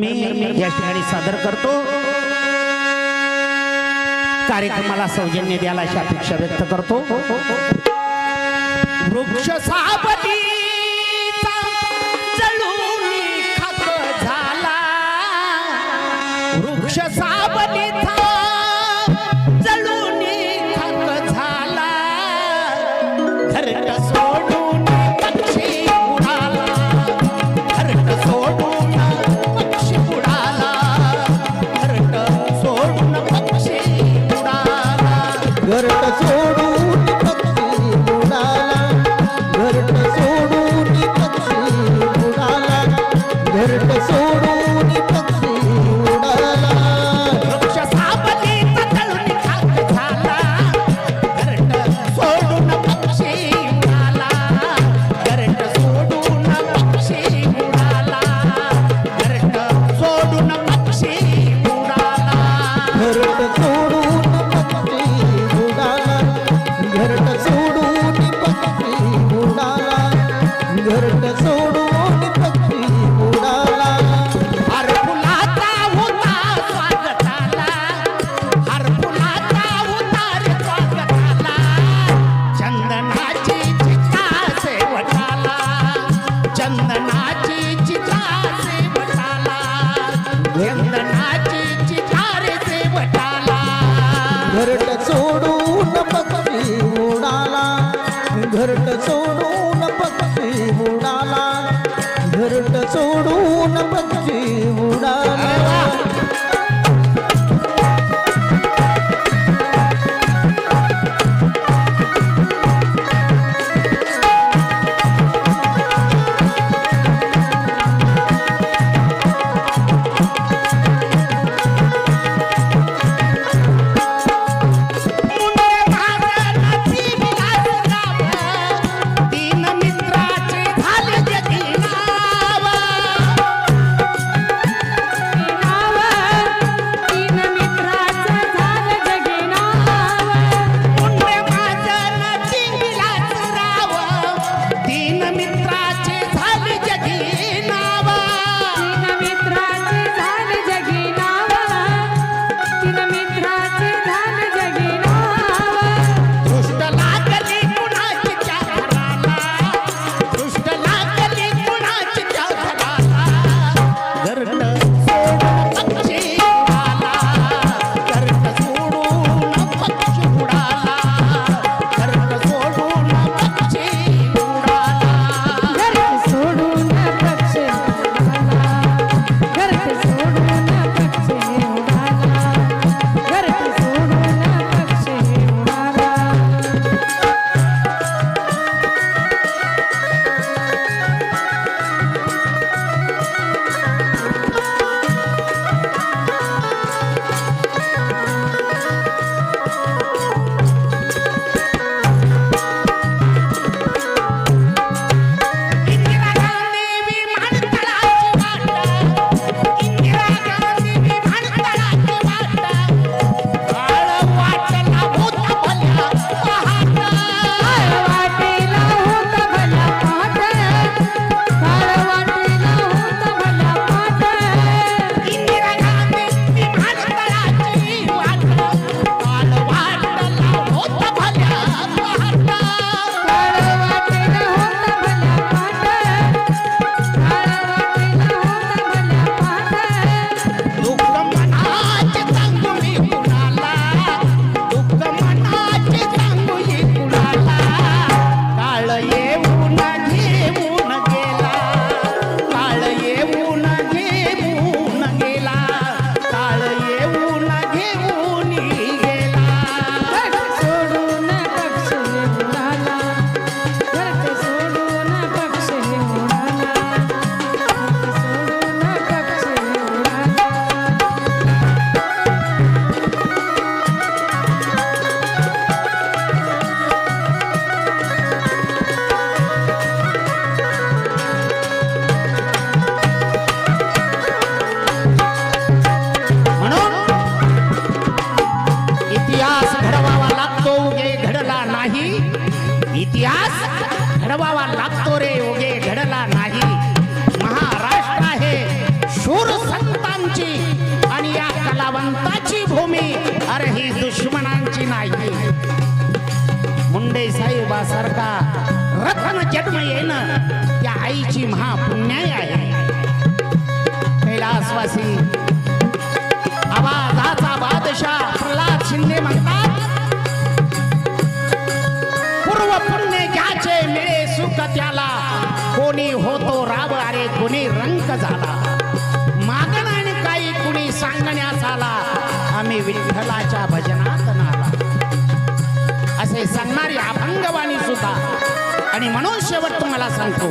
मी या ठिकाणी सादर करतो. कार्यक्रमाला सौजन्य द्यायला अशी अपेक्षा व्यक्त करतो. वृक्ष झाला. वृक्ष साबलीचा घरट सोडून पक्षी उडाला घरट सोडून पक्षी इतिहास घडवावा लागतो रे योगे घडला नाही. महाराष्ट्र आहे शूर संतांची आणि या कलावंताची भूमी अरे ही दुश्मनांची नाही. मुंडे साहेबा सारखा रथन जन्म येणं त्या आईची महापुण्याय आहे. कैलासवासी आवाजाचा बादशाह प्रल्हाद शिंदे म्हणतात झाला. मागण आणि काही कुणी सांगण्यास आला आम्ही विठ्ठलाच्या भजनात नाला. असे सांगणारी अभंगवाणी सुद्धा. आणि म्हणून शेवट तुम्हाला सांगतो